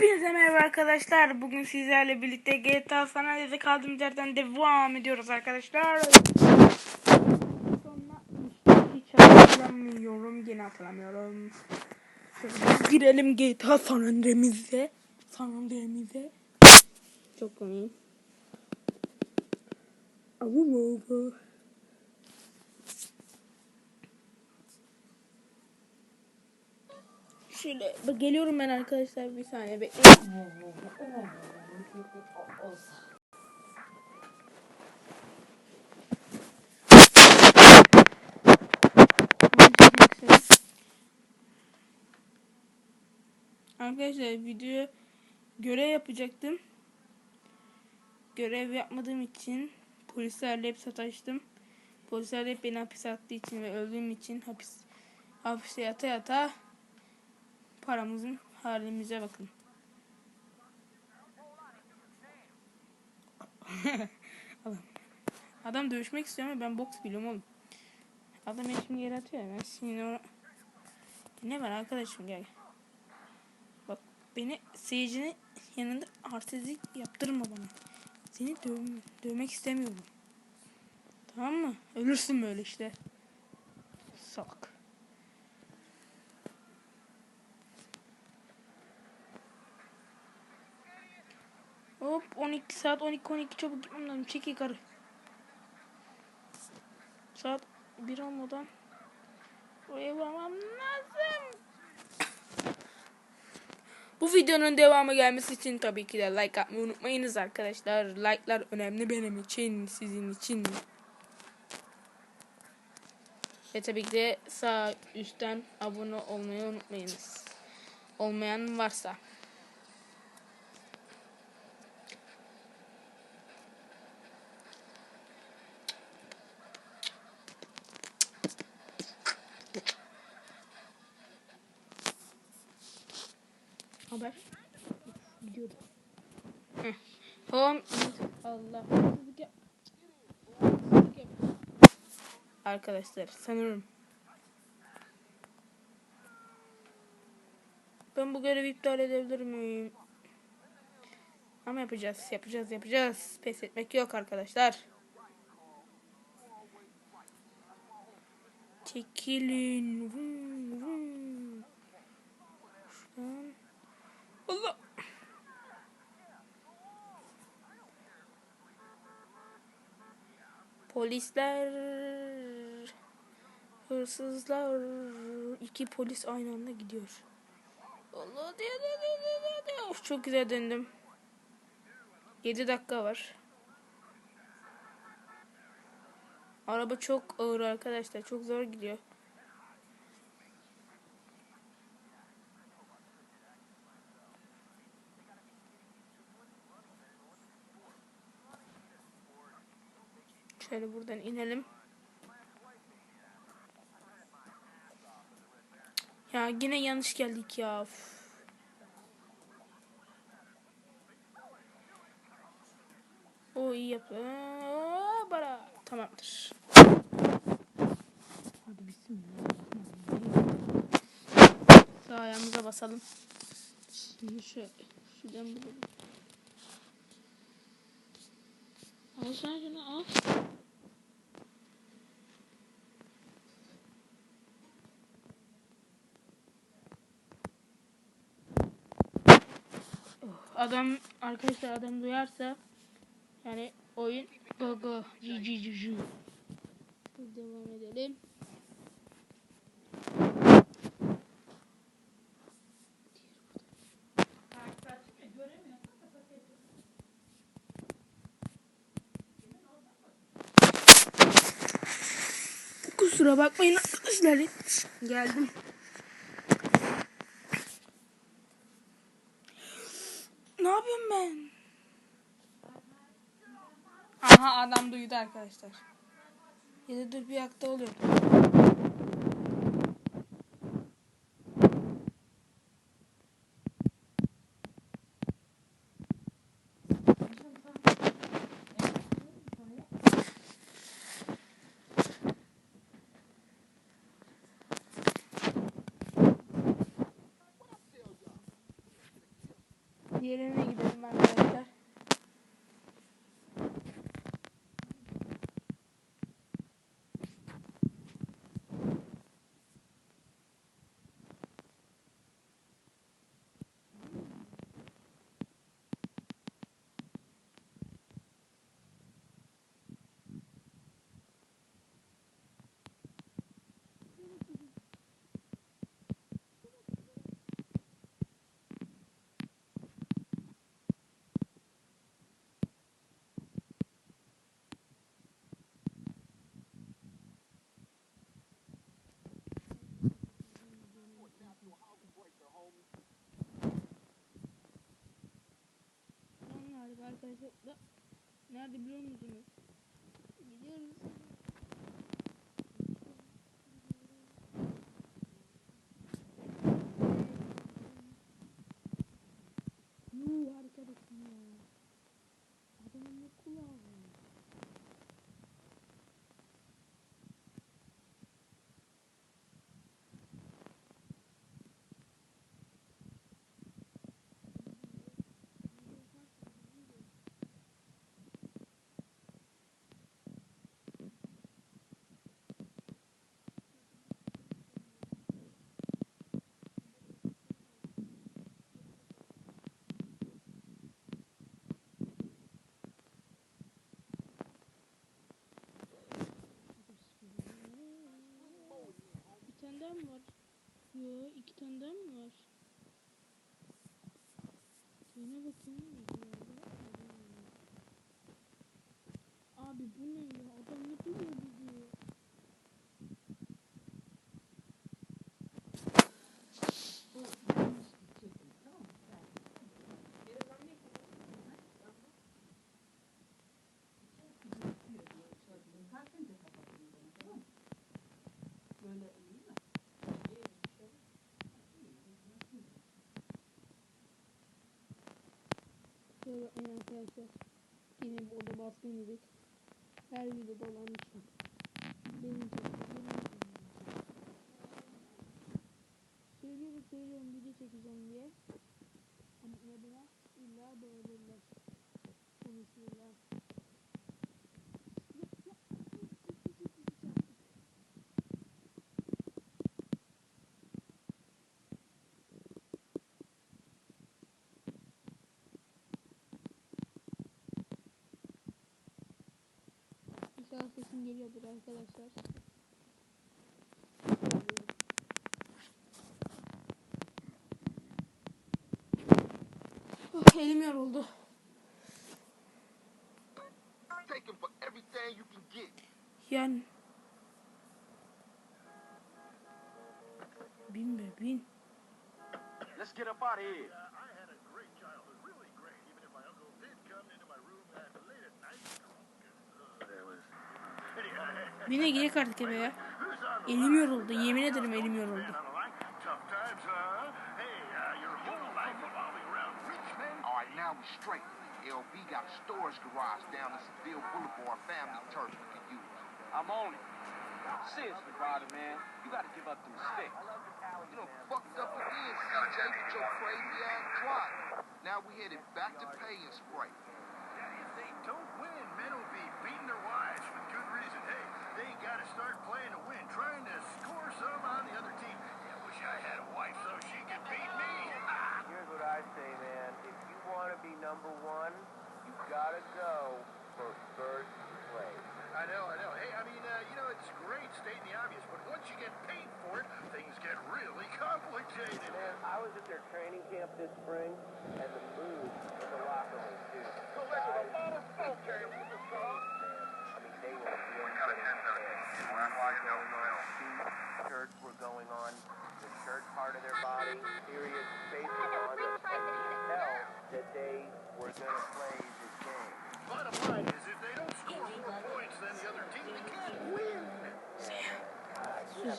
Hepinize merhaba arkadaşlar. Bugün sizlerle birlikte GTA San Andreas'e kaldığımız yerden devam ediyoruz arkadaşlar. Sonra hiç hatırlamıyorum. Yine hatırlamıyorum. Şöyle girelim GTA San Andreas'e. San Andreas'e. Çok komik. Avu avu. Şöyle bak geliyorum ben arkadaşlar bir saniye bekleyin. Arkadaşlar video görev yapacaktım. Görev yapmadığım için polislerle hep sataştım. Polisler hep beni hapise attığı için ve öldüğüm için hapis hapiste yata yata paramızın halimize bakın. Adam, adam dövüşmek istiyor ama ben boks biliyorum oğlum. Adam beni şimdi yere atıyor ya. Şimdi ona... Ne var arkadaşım gel. Bak beni seyircinin yanında artistlik yaptırma bana. Seni döv dövmek istemiyorum. Tamam mı? Ölürsün böyle işte. Salak. Hop 12 saat 12 12 çabuk gitmem lazım. Çekil karı. Saat 1 olmadan oraya varmam lazım. Bu videonun devamı gelmesi için tabii ki de like atmayı unutmayınız arkadaşlar. Like'lar önemli benim için, sizin için. Ve tabii ki de sağ üstten abone olmayı unutmayınız. Olmayan varsa. Haber. Gidiyordu. Heh. Home. Allah. Arkadaşlar sanırım. Ben bu görevi iptal edebilir miyim? Ama yapacağız, yapacağız, yapacağız. Pes etmek yok arkadaşlar. Çekilin. Vum, vum. Şuradan. Allah. Polisler, hırsızlar, iki polis aynı anda gidiyor. Allah diye diye diye diye. Of, çok güzel döndüm. 7 dakika var. Araba çok ağır arkadaşlar. Çok zor gidiyor. Şöyle buradan inelim. Ya yine yanlış geldik ya. Üf. O iyi. Aa, Bara. Tamamdır. Hadi bismillah. Sağ ayağımıza basalım. Şimdi şöyle. Şuradan bulalım. Al sen şunu al. Adam arkadaşlar adam duyarsa yani oyun go go. Devam edelim. Kusura bakmayın arkadaşlar. Geldim. Ne yapıyorum ben? Aha adam duydu arkadaşlar. Ya da dur bir akta oluyor. Arkadaşlar. Da, nerede biliyor musunuz? Gidiyoruz. Tane daha mı var? Yo iki tane daha mı var? Şeyine bakayım. Abi bu ne ya? Adam ne buluyor bizi? Şöyle bakmayın arkadaşlar. Yine burada baskın yedik. Her videoda olan şey. Benim için. Sesim geliyordur arkadaşlar. Oh, elim yoruldu. Yani. Bin be bin. Let's get up out of here. Anyhow, Bine gerek artık eve ya. who's on the Elim yoruldu. Yemin ederim elim yoruldu. man on the line? Tough times, huh? Hey, your whole life revolving around rich men? All right, now we straight. LB got a storage garage down in Seville Boulevard family turf we can use. I'm on it. Seriously, Ryder, man, you gotta give up them sticks. You know, fucked up again, CJ, with your crazy ass drive. Now we headed back to pay and spray. Yeah, if they don't win, men will be beating their wives with good reason. Hey, gotta start playing to win, trying to score some on the other team. Yeah, wish I had a wife so she could beat me. Here's what I say, man. If you want to be number one, you gotta go for first place. I know, I know. Hey, I mean, uh, you know, it's great stating the obvious, but once you get paid for it, things get really complicated. Man, I was at their training camp this spring,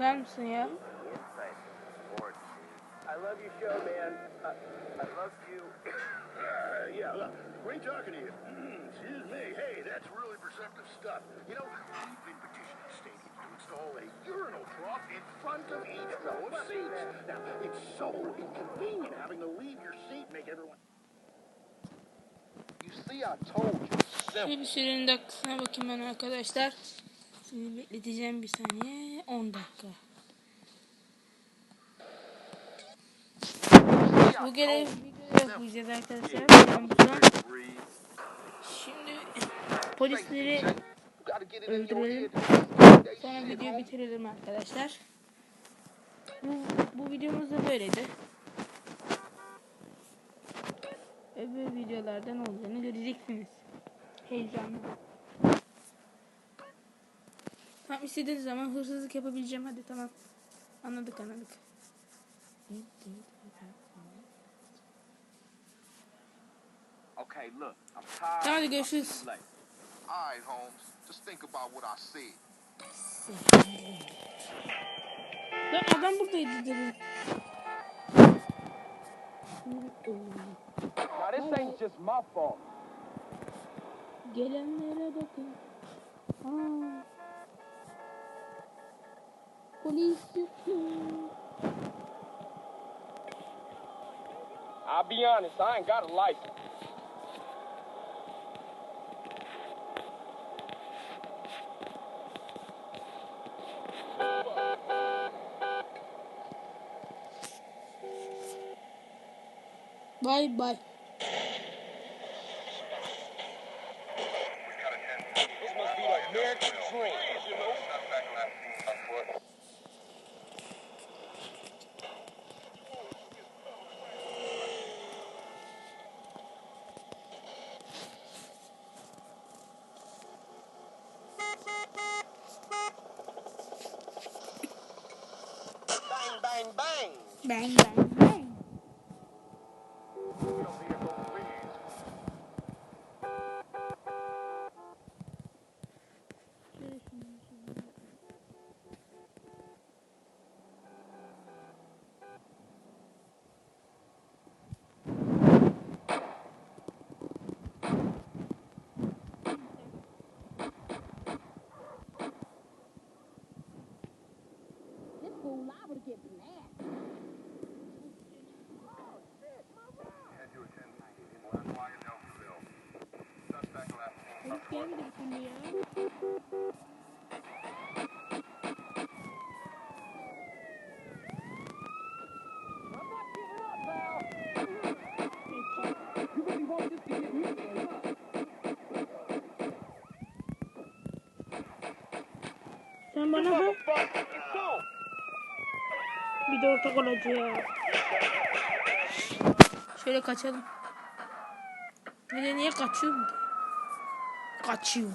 Susar mısın ya? Insight into sports, dude. I love your show, man. I, I love you. Uh, yeah, look, great talking to you. Excuse me. Hey, that's really perceptive stuff. You know, we've been petitioning the stadiums to install a urinal trough in front of each row of seats. Now, it's so inconvenient having to leave your seat, make everyone. You see, I told you. Simple. Bir sürenin dakikasına bakayım ben arkadaşlar. Şimdi bekleteceğim bir saniye. 10 dakika. Bu görev bir görev yapacağız arkadaşlar. Şimdi polisleri öldürelim. Sonra videoyu bitirelim arkadaşlar. Bu, bu videomuz da böyleydi. Öbür videolarda ne olacağını göreceksiniz. Heyecanlı. Tamam istediğiniz zaman hırsızlık yapabileceğim. Hadi tamam. Anladık anladık. Okay, look, I'm tired. Tamam hadi görüşürüz. I'm late. All right, Holmes. Just think about what I said. Lan adam buradaydı dedi. Now, this ain't just my fault. Gelenlere bakın. Aa. Çıktı. I'll be honest, I ain't got a license. Bay bay. bạn bạn türlü ya. Sen bana bak. Bir de ortak olacağız. Şöyle kaçalım. Bir de niye kaçıyorum? ki? Kaçıyorum.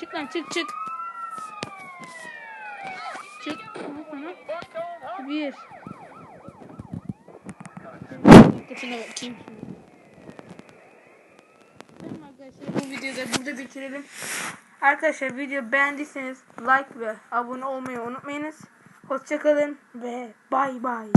Çık lan çık çık. Çık. Bir. Kaçına bakayım. Tamam arkadaşlar bu videoyu da burada bitirelim. Arkadaşlar video beğendiyseniz like ve abone olmayı unutmayınız. Hoşçakalın ve bay bay.